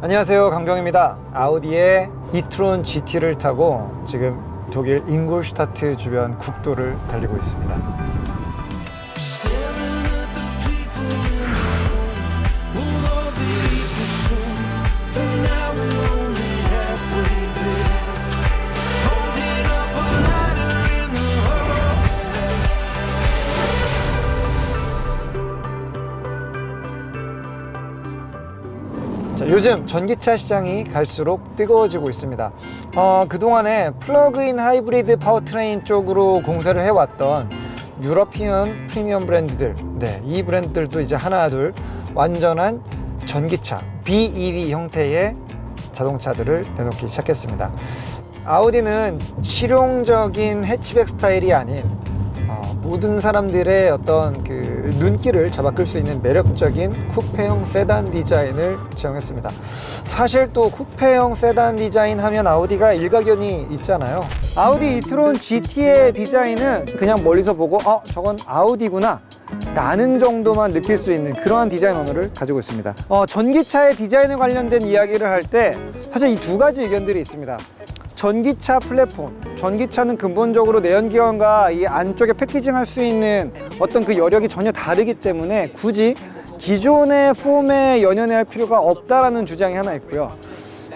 안녕하세요 강병입니다. 아우디의 이트론 GT를 타고 지금 독일 잉골슈타트 주변 국도를 달리고 있습니다 요즘 전기차 시장이 갈수록 뜨거워지고 있습니다. 어, 그동안에 플러그인 하이브리드 파워트레인 쪽으로 공세를 해왔던 유러피언 프리미엄 브랜드들, 네, 이 브랜드들도 이제 하나, 둘, 완전한 전기차, BEV 형태의 자동차들을 내놓기 시작했습니다. 아우디는 실용적인 해치백 스타일이 아닌 어, 모든 사람들의 어떤 그 눈길을 잡아 끌 수 있는 매력적인 쿠페형 세단 디자인을 지향했습니다. 사실 또 쿠페형 세단 디자인 하면 아우디가 일가견이 있잖아요. 아우디 이트론 GT의 디자인은 그냥 멀리서 보고 어 저건 아우디구나 라는 정도만 느낄 수 있는 그러한 디자인 언어를 가지고 있습니다. 어, 전기차의 디자인에 관련된 이야기를 할 때 사실 이 두 가지 의견들이 있습니다. 전기차 플랫폼. 전기차는 근본적으로 내연기관과 이 안쪽에 패키징 할 수 있는 어떤 그 여력이 전혀 다르기 때문에 굳이 기존의 폼에 연연해야 할 필요가 없다라는 주장이 하나 있고요.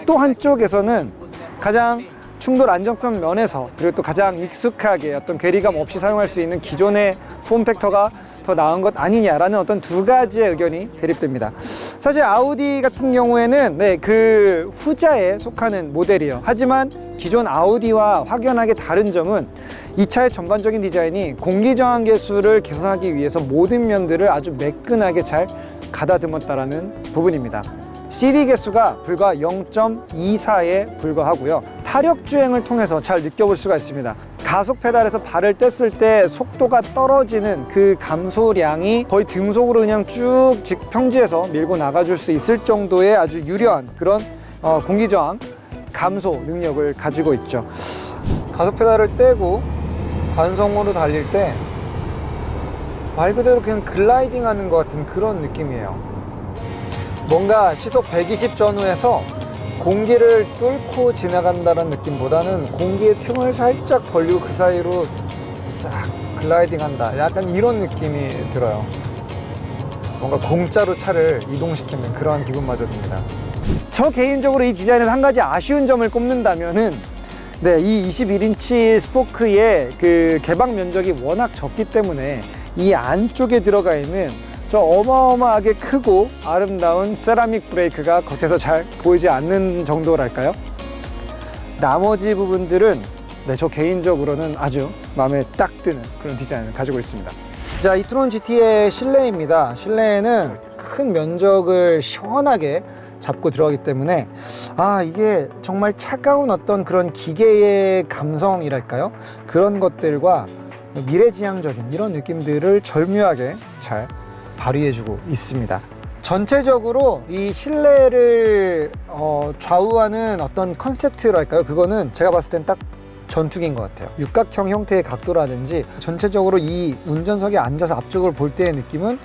또 한쪽에서는 가장 충돌 안정성 면에서 그리고 또 가장 익숙하게 어떤 괴리감 없이 사용할 수 있는 기존의 폼 팩터가 더 나은 것 아니냐라는 어떤 두 가지의 의견이 대립됩니다. 사실 아우디 같은 경우에는 네, 그 후자에 속하는 모델이에요. 하지만 기존 아우디와 확연하게 다른 점은 이 차의 전반적인 디자인이 공기 저항 계수를 개선하기 위해서 모든 면들을 아주 매끈하게 잘 가다듬었다라는 부분입니다. CD 개수가 불과 0.24에 불과하고요. 타력 주행을 통해서 잘 느껴볼 수가 있습니다. 가속 페달에서 발을 뗐을 때 속도가 떨어지는 그 감소량이 거의 등속으로 그냥 쭉 직- 평지에서 밀고 나가줄 수 있을 정도의 아주 유려한 그런 어, 공기 저항 감소 능력을 가지고 있죠. 가속 페달을 떼고 관성으로 달릴 때 말 그대로 그냥 글라이딩 하는 것 같은 그런 느낌이에요. 뭔가 시속 120 전후에서 공기를 뚫고 지나간다는 느낌보다는 공기의 틈을 살짝 벌리고 그 사이로 싹 글라이딩 한다. 약간 이런 느낌이 들어요. 뭔가 공짜로 차를 이동시키는 그런 기분마저 듭니다. 저 개인적으로 이 디자인에서 한 가지 아쉬운 점을 꼽는다면은 네, 이 21인치 스포크의 그 개방 면적이 워낙 적기 때문에 이 안쪽에 들어가 있는 저 어마어마하게 크고 아름다운 세라믹 브레이크가 겉에서 잘 보이지 않는 정도랄까요? 나머지 부분들은 네, 저 개인적으로는 아주 마음에 딱 드는 그런 디자인을 가지고 있습니다. 자, 이 트론 GT의 실내입니다. 실내에는 큰 면적을 시원하게 잡고 들어가기 때문에 아 이게 정말 차가운 어떤 그런 기계의 감성이랄까요 그런 것들과 미래지향적인 이런 느낌들을 절묘하게 잘 발휘해주고 있습니다. 전체적으로 이 실내를 어, 좌우하는 어떤 컨셉트랄까요? 그거는 제가 봤을 땐 딱 전투기인 것 같아요. 육각형 형태의 각도라든지 전체적으로 이 운전석에 앉아서 앞쪽을 볼 때의 느낌은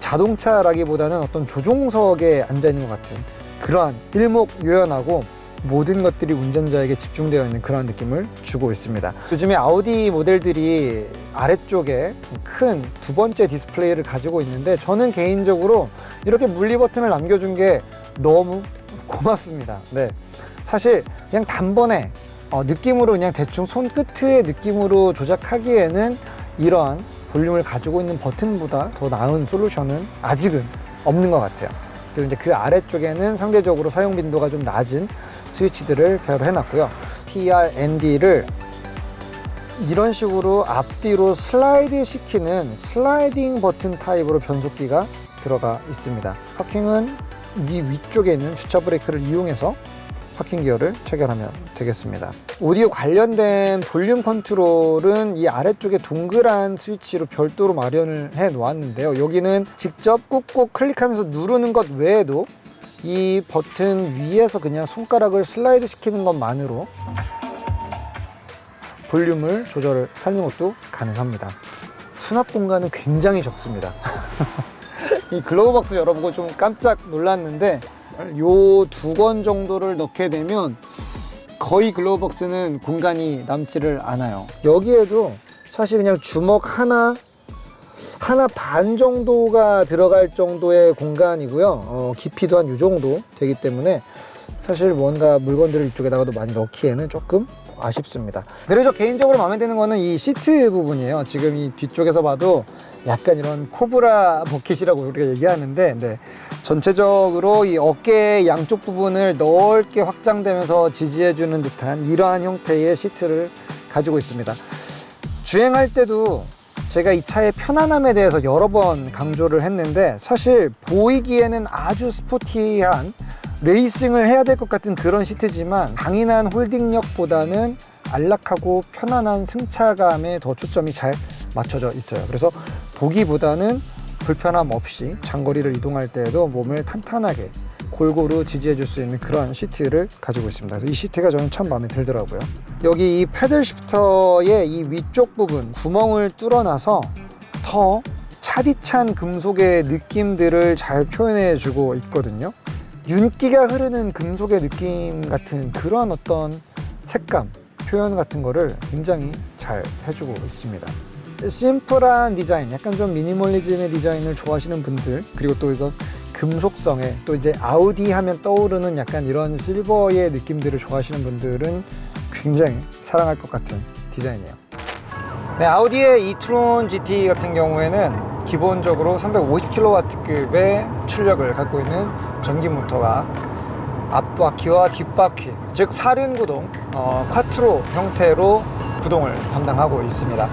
자동차라기보다는 어떤 조종석에 앉아 있는 것 같은 그러한 일목요연하고 모든 것들이 운전자에게 집중되어 있는 그런 느낌을 주고 있습니다. 요즘에 아우디 모델들이 아래쪽에 큰 두 번째 디스플레이를 가지고 있는데 저는 개인적으로 이렇게 물리 버튼을 남겨준 게 너무 고맙습니다. 네. 사실 그냥 단번에 어, 느낌으로 그냥 대충 손끝의 느낌으로 조작하기에는 이러한 볼륨을 가지고 있는 버튼보다 더 나은 솔루션은 아직은 없는 것 같아요. 그리고 이제 그 아래쪽에는 상대적으로 사용 빈도가 좀 낮은 스위치들을 배열을 해놨고요. PRND를 이런 식으로 앞뒤로 슬라이드 시키는 슬라이딩 버튼 타입으로 변속기가 들어가 있습니다. 파킹은 이 위쪽에 있는 주차 브레이크를 이용해서 파킹 기어를 체결하면 되겠습니다. 오디오 관련된 볼륨 컨트롤은 이 아래쪽에 동그란 스위치로 별도로 마련을 해 놓았는데요. 여기는 직접 꾹꾹 클릭하면서 누르는 것 외에도 이 버튼 위에서 그냥 손가락을 슬라이드 시키는 것만으로 볼륨을 조절을 하는 것도 가능합니다. 수납 공간은 굉장히 적습니다. 이 글로우 박스 열어보고 좀 깜짝 놀랐는데 요두건 정도를 넣게 되면 거의 글로우박스는 공간이 남지를 않아요. 여기에도 사실 그냥 주먹 하나 하나 반 정도가 들어갈 정도의 공간이고요. 어, 깊이도 한 이 정도 되기 때문에 사실 뭔가 물건들을 이쪽에 다가도 많이 넣기에는 조금 아쉽습니다. 그래서 개인적으로 마음에 드는 거는 이 시트 부분이에요. 지금 이 뒤쪽에서 봐도 약간 이런 코브라 버킷이라고 우리가 얘기하는데 네. 전체적으로 이 어깨 양쪽 부분을 넓게 확장되면서 지지해주는 듯한 이러한 형태의 시트를 가지고 있습니다. 주행할 때도 제가 이 차의 편안함에 대해서 여러 번 강조를 했는데 사실 보이기에는 아주 스포티한 레이싱을 해야 될 것 같은 그런 시트지만 강인한 홀딩력보다는 안락하고 편안한 승차감에 더 초점이 잘 맞춰져 있어요. 그래서 보기보다는 불편함 없이 장거리를 이동할 때에도 몸을 탄탄하게 골고루 지지해 줄 수 있는 그런 시트를 가지고 있습니다. 이 시트가 저는 참 마음에 들더라고요. 여기 이 패들 시프터의 이 위쪽 부분 구멍을 뚫어놔서 더 차디찬 금속의 느낌들을 잘 표현해 주고 있거든요. 윤기가 흐르는 금속의 느낌 같은 그런 어떤 색감, 표현 같은 거를 굉장히 잘 해주고 있습니다. 심플한 디자인, 약간 좀 미니멀리즘의 디자인을 좋아하시는 분들, 그리고 또 이건 금속성에 또 이제 아우디 하면 떠오르는 약간 이런 실버의 느낌들을 좋아하시는 분들은 굉장히 사랑할 것 같은 디자인이에요. 네, 아우디의 이트론 GT 같은 경우에는 기본적으로 350kW급의 출력을 갖고 있는 전기 모터가 앞바퀴와 뒷바퀴, 즉 사륜 구동, 어, 콰트로 형태로 구동을 담당하고 있습니다.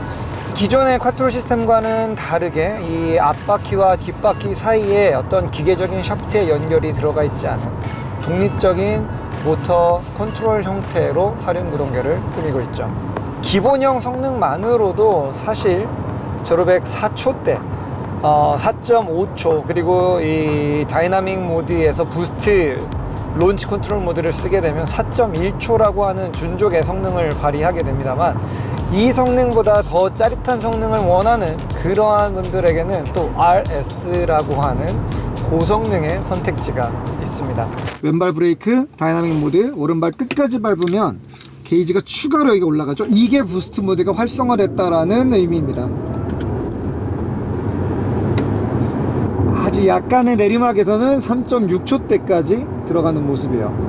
기존의 콰트로 시스템과는 다르게 이 앞바퀴와 뒷바퀴 사이에 어떤 기계적인 샤프트의 연결이 들어가 있지 않은 독립적인 모터 컨트롤 형태로 사륜 구동계를 꾸미고 있죠. 기본형 성능만으로도 사실 제로백 4초 대 어, 4.5초 그리고 이 다이나믹 모드에서 부스트 론치 컨트롤 모드를 쓰게 되면 4.1초라고 하는 준족의 성능을 발휘하게 됩니다만 이 성능보다 더 짜릿한 성능을 원하는 그러한 분들에게는 또 RS라고 하는 고성능의 선택지가 있습니다. 왼발 브레이크, 다이나믹 모드, 오른발 끝까지 밟으면 게이지가 추가로 여기 올라가죠. 이게 부스트 모드가 활성화됐다라는 의미입니다. 아주 약간의 내리막에서는 3.6초 대까지 들어가는 모습이에요.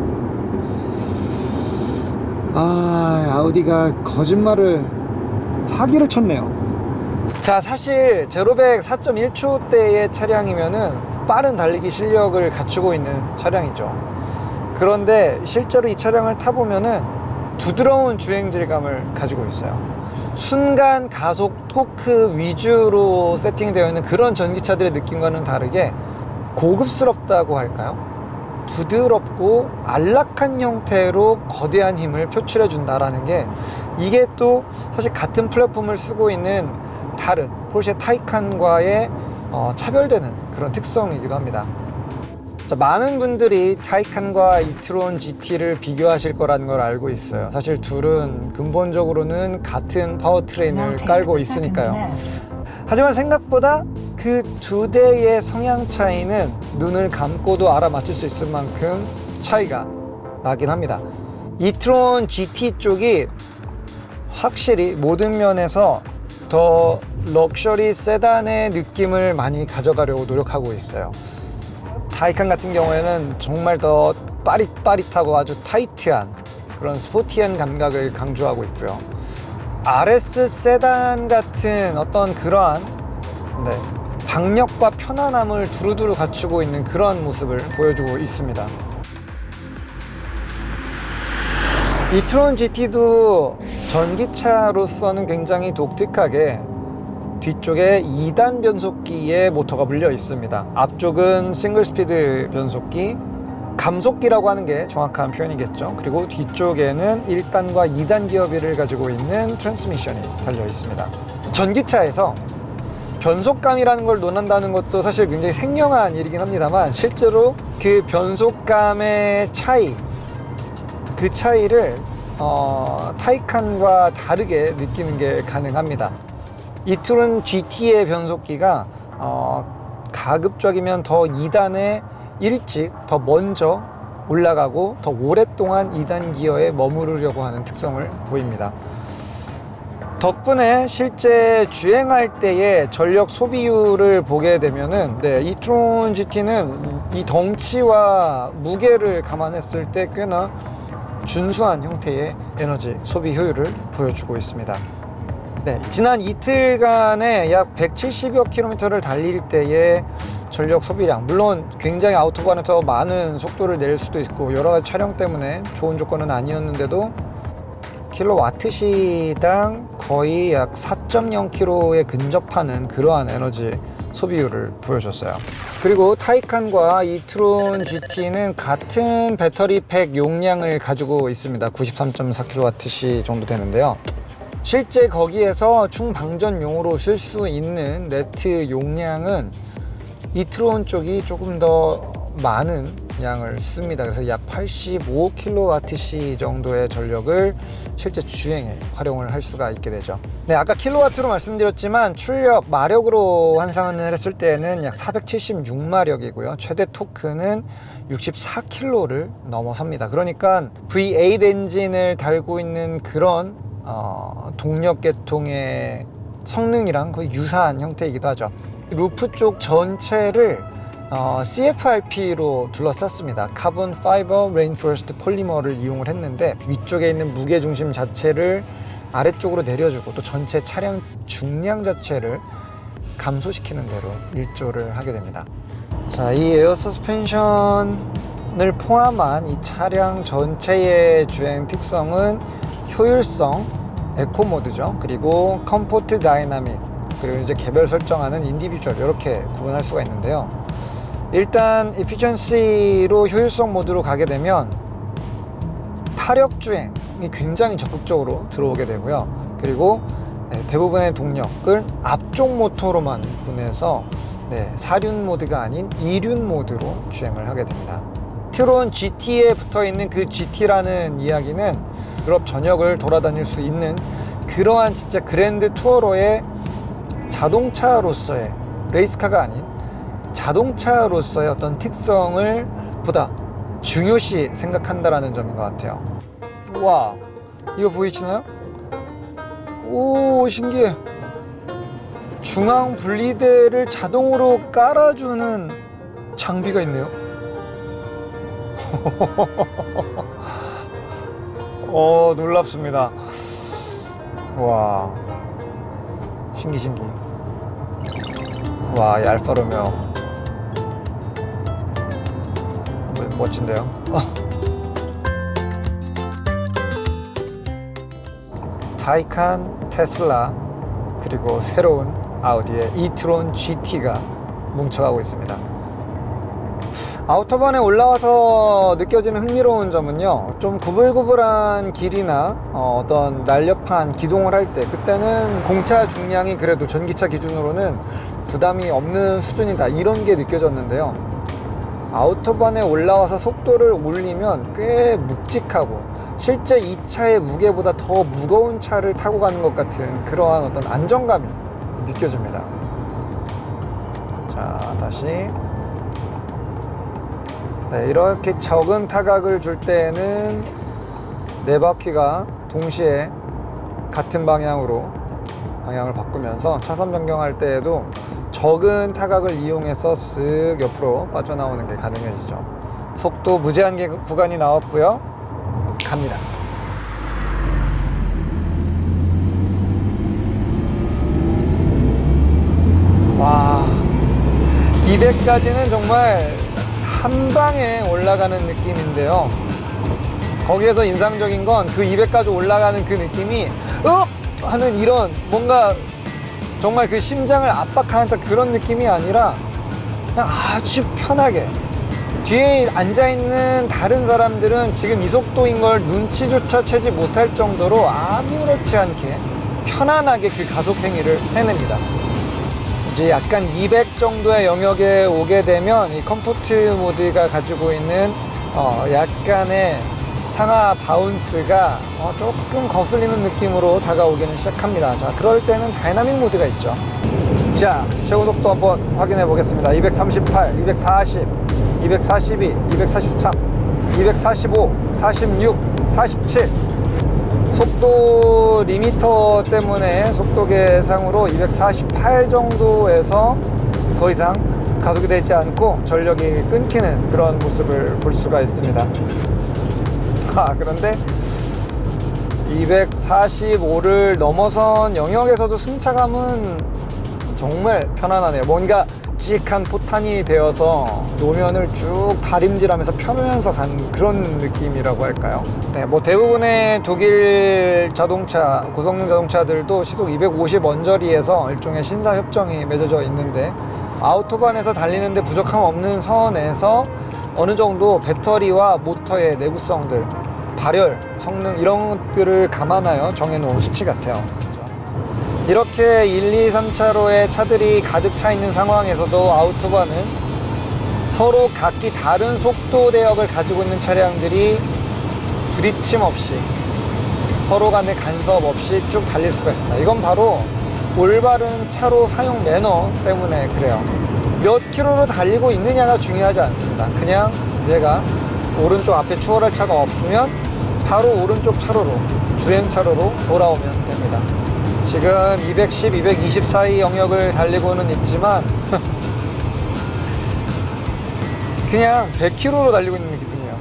아, 아우디가 거짓말을 사기를 쳤네요. 자, 사실 제로백 4.1초 대의 차량이면은 빠른 달리기 실력을 갖추고 있는 차량이죠. 그런데 실제로 이 차량을 타보면은 부드러운 주행 질감을 가지고 있어요. 순간 가속 토크 위주로 세팅되어 있는 그런 전기차들의 느낌과는 다르게 고급스럽다고 할까요? 부드럽고 안락한 형태로 거대한 힘을 표출해 준다라는 게 이게 또 사실 같은 플랫폼을 쓰고 있는 다른 포르쉐 타이칸과의 어, 차별되는 그런 특성이기도 합니다. 자, 많은 분들이 타이칸과 이트론 GT를 비교하실 거라는 걸 알고 있어요. 사실 둘은 근본적으로는 같은 파워트레인을 깔고 있으니까요. 하지만 생각보다 그 두 대의 성향 차이는 눈을 감고도 알아맞힐 수 있을 만큼 차이가 나긴 합니다. 이트론 GT 쪽이 확실히 모든 면에서 더 럭셔리 세단의 느낌을 많이 가져가려고 노력하고 있어요. 타이칸 같은 경우에는 정말 더 빠릿빠릿하고 아주 타이트한 그런 스포티한 감각을 강조하고 있고요. RS 세단 같은 어떤 그러한 네, 박력과 편안함을 두루두루 갖추고 있는 그런 모습을 보여주고 있습니다. 이 트론 GT도 전기차로서는 굉장히 독특하게 뒤쪽에 2단 변속기에 모터가 물려 있습니다. 앞쪽은 싱글 스피드 변속기, 감속기라고 하는 게 정확한 표현이겠죠. 그리고 뒤쪽에는 1단과 2단 기어비를 가지고 있는 트랜스미션이 달려 있습니다. 전기차에서 변속감이라는 걸 논한다는 것도 사실 굉장히 생경한 일이긴 합니다만 실제로 그 변속감의 차이, 그 차이를 어, 타이칸과 다르게 느끼는 게 가능합니다. 이툴은 GT의 변속기가 어, 가급적이면 더 2단의 일찍 더 먼저 올라가고 더 오랫동안 2단 기어에 머무르려고 하는 특성을 보입니다. 덕분에 실제 주행할 때의 전력 소비율을 보게 되면은 네, 이트론 GT는 이 덩치와 무게를 감안했을 때 꽤나 준수한 형태의 에너지 소비 효율을 보여주고 있습니다. 네, 지난 이틀간에 약 170여 킬로미터를 달릴 때의 전력 소비량 물론 굉장히 아우토반에서 많은 속도를 낼 수도 있고 여러 가지 촬영 때문에 좋은 조건은 아니었는데도 킬로와트 시당 거의 약 4.0kg에 근접하는 그러한 에너지 소비율을 보여줬어요. 그리고 타이칸과 이트론 GT는 같은 배터리 팩 용량을 가지고 있습니다. 93.4kWh 정도 되는데요. 실제 거기에서 충방전용으로 쓸 수 있는 네트 용량은 이트론 쪽이 조금 더 많은 양을 씁니다. 그래서 약 85kWh 정도의 전력을 실제 주행에 활용을 할 수가 있게 되죠. 네, 아까 킬로와트로 말씀드렸지만 출력, 마력으로 환산을 했을 때는 약 476마력이고요. 최대 토크는 64kg를 넘어섭니다. 그러니까 V8 엔진을 달고 있는 그런 어, 동력 계통의 성능이랑 거의 유사한 형태이기도 하죠. 루프 쪽 전체를 어, CFRP로 둘러쌌습니다. 카본 파이버 레인포스트 폴리머를 이용을 했는데 위쪽에 있는 무게 중심 자체를 아래쪽으로 내려주고 또 전체 차량 중량 자체를 감소시키는 대로 일조를 하게 됩니다. 자, 이 에어 서스펜션을 포함한 이 차량 전체의 주행 특성은 효율성, 에코 모드죠. 그리고 컴포트 다이나믹, 그리고 이제 개별 설정하는 인디비주얼 이렇게 구분할 수가 있는데요. 일단 이피션시로 효율성 모드로 가게 되면 타력 주행이 굉장히 적극적으로 들어오게 되고요. 그리고 네, 대부분의 동력을 앞쪽 모터로만 보내서 네, 사륜 모드가 아닌 이륜 모드로 주행을 하게 됩니다. 트론 GT에 붙어 있는 그 GT라는 이야기는 유럽 전역을 돌아다닐 수 있는 그러한 진짜 그랜드 투어로의 자동차로서의 레이스카가 아닌 자동차로서의 어떤 특성을 보다 중요시 생각한다라는 점인 것 같아요. 와, 이거 보이시나요? 오, 신기해. 중앙 분리대를 자동으로 깔아주는 장비가 있네요. 어, 놀랍습니다. 와, 신기, 신기. 와, 이 알파로메오. 멋진데요? 타이칸, 테슬라, 그리고 새로운 아우디의 이트론 GT가 뭉쳐가고 있습니다. 아우터반에 올라와서 느껴지는 흥미로운 점은요 좀 구불구불한 길이나 어, 떤 날렵한 기동을 할 때 그때는 공차 중량이 그래도 전기차 기준으로는 부담이 없는 수준이다 이런 게 느껴졌는데요 아우터반에 올라와서 속도를 올리면 꽤 묵직하고 실제 이 차의 무게보다 더 무거운 차를 타고 가는 것 같은 그러한 어떤 안정감이 느껴집니다. 자 다시. 네, 이렇게 적은 타각을 줄 때에는 네 바퀴가 동시에 같은 방향으로 방향을 바꾸면서 차선 변경할 때에도 적은 타각을 이용해서 쓱 옆으로 빠져나오는 게 가능해지죠. 속도 무제한 개- 구간이 나왔고요. 갑니다. 와, 200까지는 정말 한 방에 올라가는 느낌인데요. 거기에서 인상적인 건 그 200까지 올라가는 그 느낌이 업 하는 이런 뭔가 정말 그 심장을 압박하는 듯 그런 느낌이 아니라 그냥 아주 편하게 뒤에 앉아 있는 다른 사람들은 지금 이 속도인 걸 눈치조차 채지 못할 정도로 아무렇지 않게 편안하게 그 가속 행위를 해냅니다. 이제 약간 200 정도의 영역에 오게 되면 이 컴포트 모드가 가지고 있는 어 약간의 상하 바운스가 어 조금 거슬리는 느낌으로 다가오기는 시작합니다. 자, 그럴 때는 다이나믹 모드가 있죠. 자, 최고 속도 한번 확인해 보겠습니다. 238, 240. 242, 243, 245, 46, 47. 속도 리미터 때문에 속도 계상으로 248 정도에서 더 이상 가속이 되지 않고 전력이 끊기는 그런 모습을 볼 수가 있습니다. 아, 그런데 245를 넘어선 영역에서도 승차감은 정말 편안하네요. 뭔가 묵직한 포탄이 되어서 노면을 쭉 다림질하면서 펴면서 간 그런 느낌이라고 할까요? 네, 뭐 대부분의 독일 자동차, 고성능 자동차들도 시속 250 언저리에서 일종의 신사 협정이 맺어져 있는데 아우토반에서 달리는데 부족함 없는 선에서 어느 정도 배터리와 모터의 내구성들, 발열, 성능 이런 것들을 감안하여 정해놓은 수치 같아요. 이렇게 1, 2, 3차로에 차들이 가득 차 있는 상황에서도 아우토바는 서로 각기 다른 속도 대역을 가지고 있는 차량들이 부딪힘 없이 서로 간의 간섭 없이 쭉 달릴 수가 있습니다. 이건 바로 올바른 차로 사용 매너 때문에 그래요. 몇 킬로로 달리고 있느냐가 중요하지 않습니다. 그냥 내가 오른쪽 앞에 추월할 차가 없으면 바로 오른쪽 차로로 주행차로로 돌아오면 됩니다. 지금 210, 220 사이 영역을 달리고는 있지만 그냥 100km로 달리고 있는 기분이에요.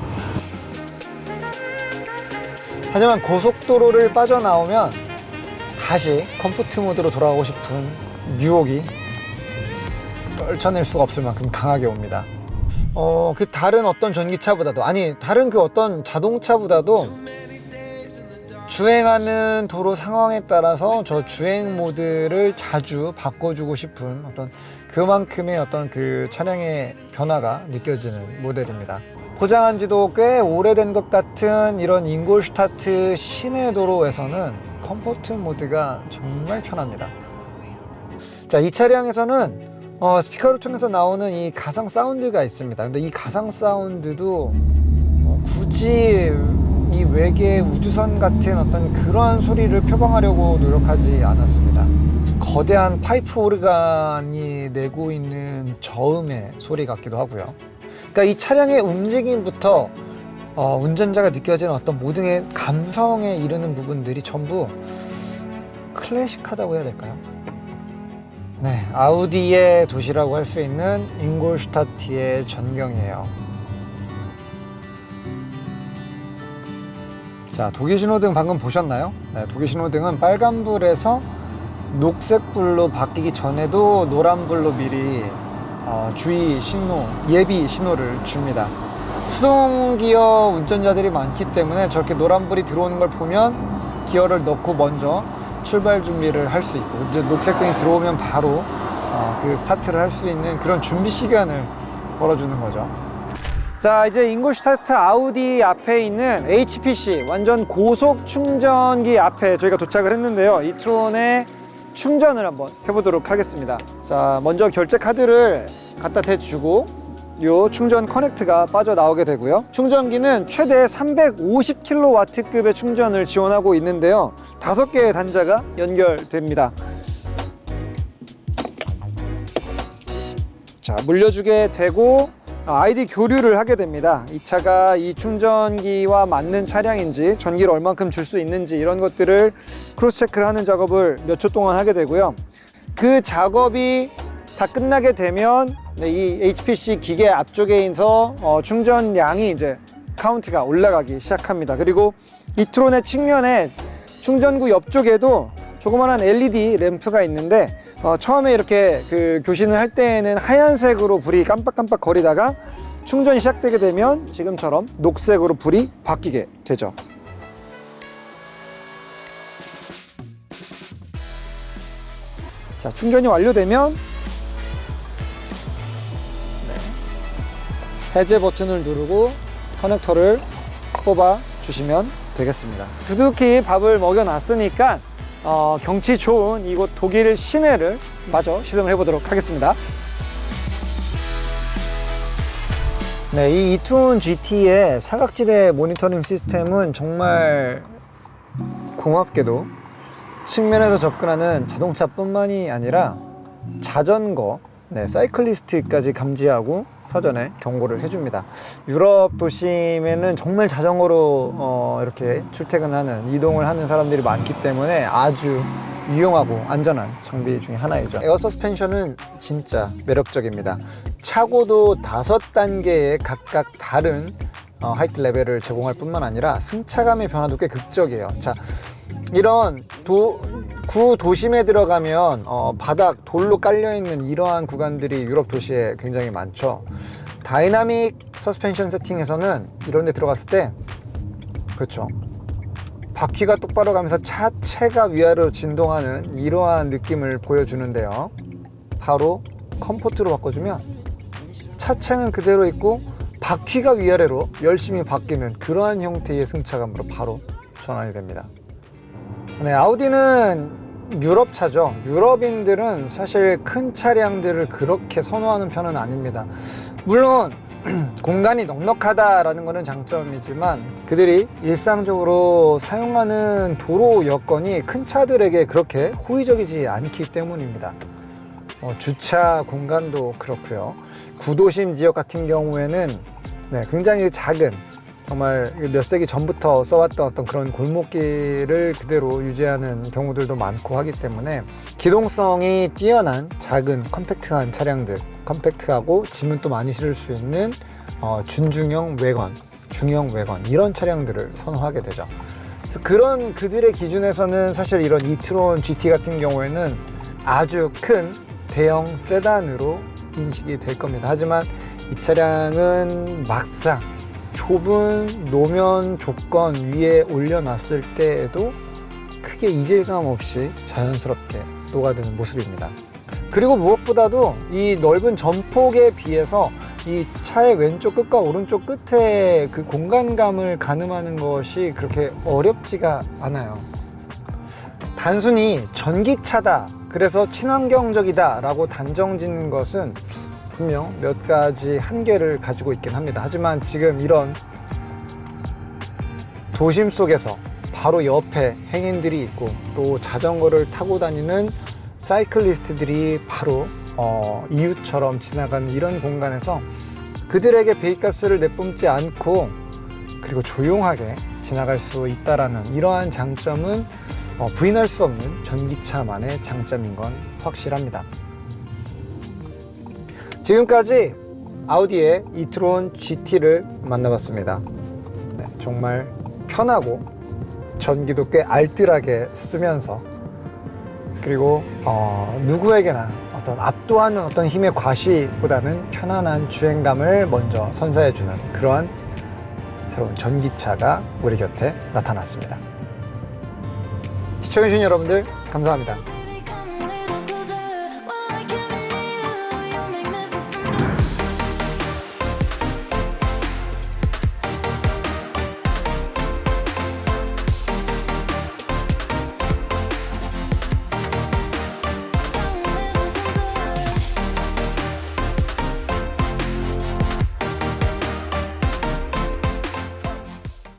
하지만 고속도로를 빠져나오면 다시 컴포트 모드로 돌아가고 싶은 유혹이 떨쳐낼 수가 없을 만큼 강하게 옵니다. 어, 그 다른 어떤 전기차보다도, 아니, 다른 그 어떤 자동차보다도 주행하는 도로 상황에 따라서 저 주행 모드를 자주 바꿔주고 싶은 어떤 그만큼의 어떤 그 차량의 변화가 느껴지는 모델입니다. 포장한 지도 꽤 오래된 것 같은 이런 인골슈타트 시내 도로에서는 컴포트 모드가 정말 편합니다. 자, 이 차량에서는 어, 스피커를 통해서 나오는 이 가상 사운드가 있습니다. 근데 이 가상 사운드도 어, 굳이 이 외계 우주선 같은 어떤 그런 소리를 표방하려고 노력하지 않았습니다. 거대한 파이프 오르간이 내고 있는 저음의 소리 같기도 하고요. 그러니까 이 차량의 움직임부터 어, 운전자가 느껴지는 어떤 모든의 감성에 이르는 부분들이 전부 클래식하다고 해야 될까요? 네, 아우디의 도시라고 할 수 있는 잉골슈타트의 전경이에요. 자, 독일 신호등 방금 보셨나요? 네, 독일 신호등은 빨간불에서 녹색불로 바뀌기 전에도 노란불로 미리 어, 주의 신호, 예비 신호를 줍니다. 수동 기어 운전자들이 많기 때문에 저렇게 노란불이 들어오는 걸 보면 기어를 넣고 먼저 출발 준비를 할 수 있고 이제 녹색등이 들어오면 바로 어, 그 스타트를 할 수 있는 그런 준비 시간을 벌어주는 거죠. 자 이제 인골슈타트 아우디 앞에 있는 HPC 완전 고속 충전기 앞에 저희가 도착을 했는데요 이 트론의 충전을 한번 해보도록 하겠습니다 자 먼저 결제 카드를 갖다 대주고 요 충전 커넥트가 빠져나오게 되고요 충전기는 최대 350kW급의 충전을 지원하고 있는데요 다섯 개의 단자가 연결됩니다 자 물려주게 되고 아이디 교류를 하게 됩니다. 이 차가 이 충전기와 맞는 차량인지 전기를 얼만큼 줄 수 있는지 이런 것들을 크로스 체크를 하는 작업을 몇 초 동안 하게 되고요. 그 작업이 다 끝나게 되면 네, 이 HPC 기계 앞쪽에서 어, 충전량이 이제 카운트가 올라가기 시작합니다. 그리고 이트론의 측면에 충전구 옆쪽에도 조그만한 LED 램프가 있는데 어, 처음에 이렇게 그 교신을 할 때에는 하얀색으로 불이 깜빡깜빡 거리다가 충전이 시작되게 되면 지금처럼 녹색으로 불이 바뀌게 되죠. 자, 충전이 완료되면 해제 버튼을 누르고 커넥터를 뽑아 주시면 되겠습니다. 두둑히 밥을 먹여 놨으니까 어, 경치 좋은 이곳 독일 시내를 마저 시승을 해보도록 하겠습니다. 네, 이 이툰 GT의 사각지대 모니터링 시스템은 정말 고맙게도 측면에서 접근하는 자동차뿐만이 아니라 자전거, 네, 사이클리스트까지 감지하고 사전에 경고를 해줍니다. 유럽 도심에는 정말 자전거로 어, 이렇게 출퇴근하는 이동을 하는 사람들이 많기 때문에 아주 유용하고 안전한 장비 중에 하나이죠. 에어 서스펜션은 진짜 매력적입니다. 차고도 다섯 단계의 각각 다른 어, 하이트 레벨을 제공할 뿐만 아니라 승차감의 변화도 꽤 극적이에요. 자, 이런 도, 구 도심에 들어가면 어, 바닥 돌로 깔려 있는 이러한 구간들이 유럽 도시에 굉장히 많죠. 다이나믹 서스펜션 세팅에서는 이런 데 들어갔을 때 그렇죠. 바퀴가 똑바로 가면서 차체가 위아래로 진동하는 이러한 느낌을 보여주는데요. 바로 컴포트로 바꿔주면 차체는 그대로 있고 바퀴가 위아래로 열심히 바뀌는 그러한 형태의 승차감으로 바로 전환이 됩니다. 네, 아우디는 유럽 차죠. 유럽인들은 사실 큰 차량들을 그렇게 선호하는 편은 아닙니다. 물론 공간이 넉넉하다라는 것은 장점이지만 그들이 일상적으로 사용하는 도로 여건이 큰 차들에게 그렇게 호의적이지 않기 때문입니다. 어, 주차 공간도 그렇고요. 구도심 지역 같은 경우에는 네, 굉장히 작은 정말 몇 세기 전부터 써왔던 어떤 그런 골목길을 그대로 유지하는 경우들도 많고 하기 때문에 기동성이 뛰어난 작은 컴팩트한 차량들, 컴팩트하고 짐은 또 많이 실을 수 있는 어, 준중형 외관, 중형 외관 이런 차량들을 선호하게 되죠. 그런 그들의 기준에서는 사실 이런 이트론 GT 같은 경우에는 아주 큰 대형 세단으로 인식이 될 겁니다. 하지만 이 차량은 막상 좁은 노면 조건 위에 올려놨을 때에도 크게 이질감 없이 자연스럽게 녹아드는 모습입니다. 그리고 무엇보다도 이 넓은 전폭에 비해서 이 차의 왼쪽 끝과 오른쪽 끝에 그 공간감을 가늠하는 것이 그렇게 어렵지가 않아요. 단순히 전기차다. 그래서 친환경적이다. 라고 단정 짓는 것은 분명 몇 가지 한계를 가지고 있긴 합니다. 하지만 지금 이런 도심 속에서 바로 옆에 행인들이 있고 또 자전거를 타고 다니는 사이클리스트들이 바로 어, 이웃처럼 지나가는 이런 공간에서 그들에게 배기가스를 내뿜지 않고 그리고 조용하게 지나갈 수 있다라는 이러한 장점은 어, 부인할 수 없는 전기차만의 장점인 건 확실합니다. 지금까지 아우디의 이트론 GT를 만나봤습니다. 네, 정말 편하고 전기도 꽤 알뜰하게 쓰면서 그리고 어, 누구에게나 어떤 압도하는 어떤 힘의 과시보다는 편안한 주행감을 먼저 선사해주는 그러한 새로운 전기차가 우리 곁에 나타났습니다. 시청해주신 여러분들 감사합니다.